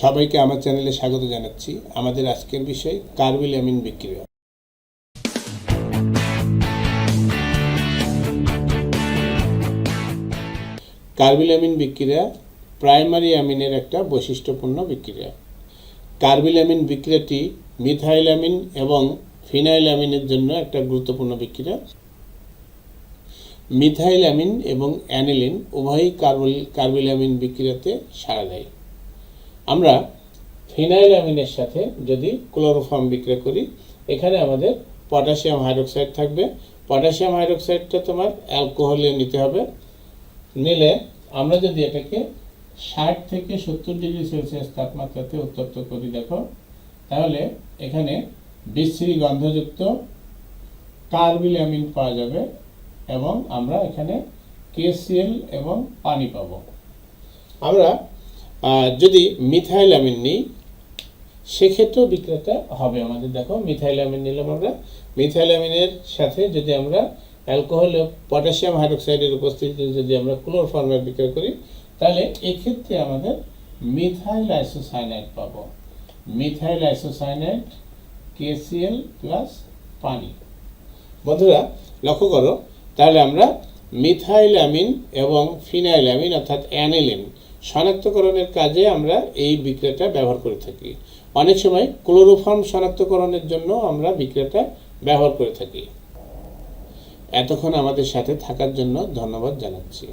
সবাইকে আমার চ্যানেলে স্বাগত জানাচ্ছি। আমাদের আজকের বিষয়, কার্বিল অ্যামিন বিক্রিয়া কার্বিল অ্যামিন বিক্রিয়া প্রাইমারি অ্যামিনের একটা বৈশিষ্ট্যপূর্ণ বিক্রিয়া কার্বিল অ্যামিন বিক্রিয়াটি মিথাইল অ্যামিন এবং ফিনাইল অ্যামিনের জন্য একটা গুরুত্বপূর্ণ বিক্রিয়া মিথাইল অ্যামিন এবং অ্যানিলিন উভয়ই কার্বল, কার্বিল অ্যামিন বিক্রিয়াতে সাড়া দেয়। আমরা ফিনাইল অ্যামিনের সাথে যদি ক্লোরোফর্ম বিক্রিয়া করি, এখানে আমাদের পটাশিয়াম হাইড্রোক্সাইড থাকবে। পটাশিয়াম হাইড্রোক্সাইডটা তোমার অ্যালকোহলে নিতে হবে। নিলে আমরা যদি এটাকে ষাট থেকে সত্তর ডিগ্রি সেলসিয়াস তাপমাত্রাতে উত্তপ্ত করি, দেখো, তাহলে এখানে বিশ্রী গন্ধযুক্ত কার্বিল অ্যামিন পাওয়া যাবে এবং আমরা এখানে কেসিএল এবং পানি পাব। আমরা যদি মিথাইল অ্যামিন নিই, সেক্ষেত্রেও বিক্রিয়াটা হবে আমাদের। দেখো মিথাইল অ্যামিন নিলাম আমরা। মিথাইল অ্যামিনের সাথে যদি আমরা অ্যালকোহল পটাশিয়াম হাইড্রোক্সাইডের উপস্থিতিতে যদি আমরা ক্লোরোফর্মের বিক্রিয়া করি, তাহলে এক্ষেত্রে আমাদের মিথাইল আইসোসাইনাইড পাবো মিথাইল আইসোসাইনাইড কেসিএল প্লাস পানি। বন্ধুরা, লক্ষ্য করো, তাহলে আমরা মিথাইল অ্যামিন এবং ফিনাইল অ্যামিন অর্থাৎ অ্যানিলিন শনাক্তকরণের কাজে আমরা এই বিক্রিয়াটা ব্যবহার করে থাকি। অনেক সময় ক্লোরোফর্ম শনাক্তকরণের জন্য আমরা বিক্রিয়াটা ব্যবহার করে থাকি। এতক্ষণ আমাদের সাথে থাকার জন্য ধন্যবাদ জানাচ্ছি।